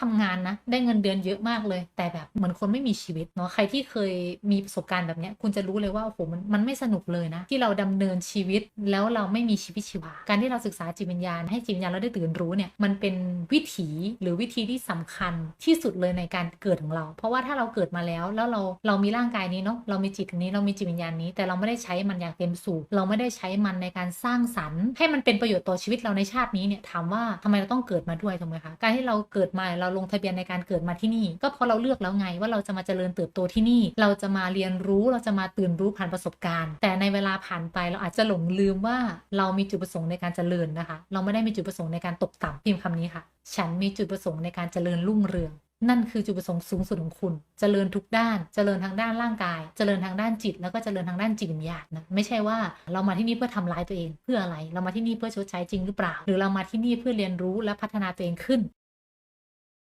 ทำงานนะ ได้เงินเดือนเยอะมากเลย แต่แบบเหมือนคนไม่มีชีวิตเนาะใครที่เคยมีประสบการณ์แบบเนี้ยคุณจะรู้เลยว่าโอ้โหมันมันไม่สนุกเลยนะ ที่เราดำเนินชีวิตแล้วเราไม่มีชีวิตชีวา การที่เราศึกษาจิตวิญญาณ ให้จิตวิญญาณเราได้ตื่นรู้เนี่ยมันเป็นวิถีหรือวิธีที่สำคัญที่สุดเลยในการเกิดของเรา เพราะว่าถ้าเราเกิดมาแล้วแล้วเราเรามีร่างกายนี้เนาะเรามีจิตนี้เรามีจิตวิญญาณนี้ แต่เราไม่ได้ใช้มันอย่างเต็มสูบเราไม่ได้ใช้มันในการสร้างสรรค์ให้มันเป็นประโยชน์ต่อชีวิตเราในชาตินี้เนี่ยถามว่าทำไมเราต้องเกิดมาด้วยถูกไหมคะการที่เราเกิดมาเราลงทะเบียนในการเกิดมาที่นี่ ก็เพราะเราเลือกแล้วไงว่าเราจะมาเจริญเติบโตที่นี่ เราจะมาเรียนรู้เราจะมาตื่นรู้ผ่านประสบการณ์ แต่ในเวลาผ่านไปเราอาจจะหลงลืมว่าเรามีจุดประสงค์ในการเจริญนะคะ เราไม่ได้มีจุดประสงค์ในการตกต่ำพิมพ์คำนี้ค่ะ ฉันมีจุดประสงค์ในการเจริญรุ่งเรืองนั่นคือจุดประสงค์สูงสุดของคุณ เจริญทุกด้าน เจริญทางด้านร่างกาย เจริญทางด้านจิต แล้วก็เจริญทางด้านจิตวิญญาณนะ ไม่ใช่ว่าเรามาที่นี่เพื่อทำร้ายตัวเอง เพื่ออะไร เรามาที่นี่เพื่อชดใช้จริงหรือเปล่า หรือเรามาที่นี่เพื่อเรียนรู้และพัฒนาตัวเองขึ้น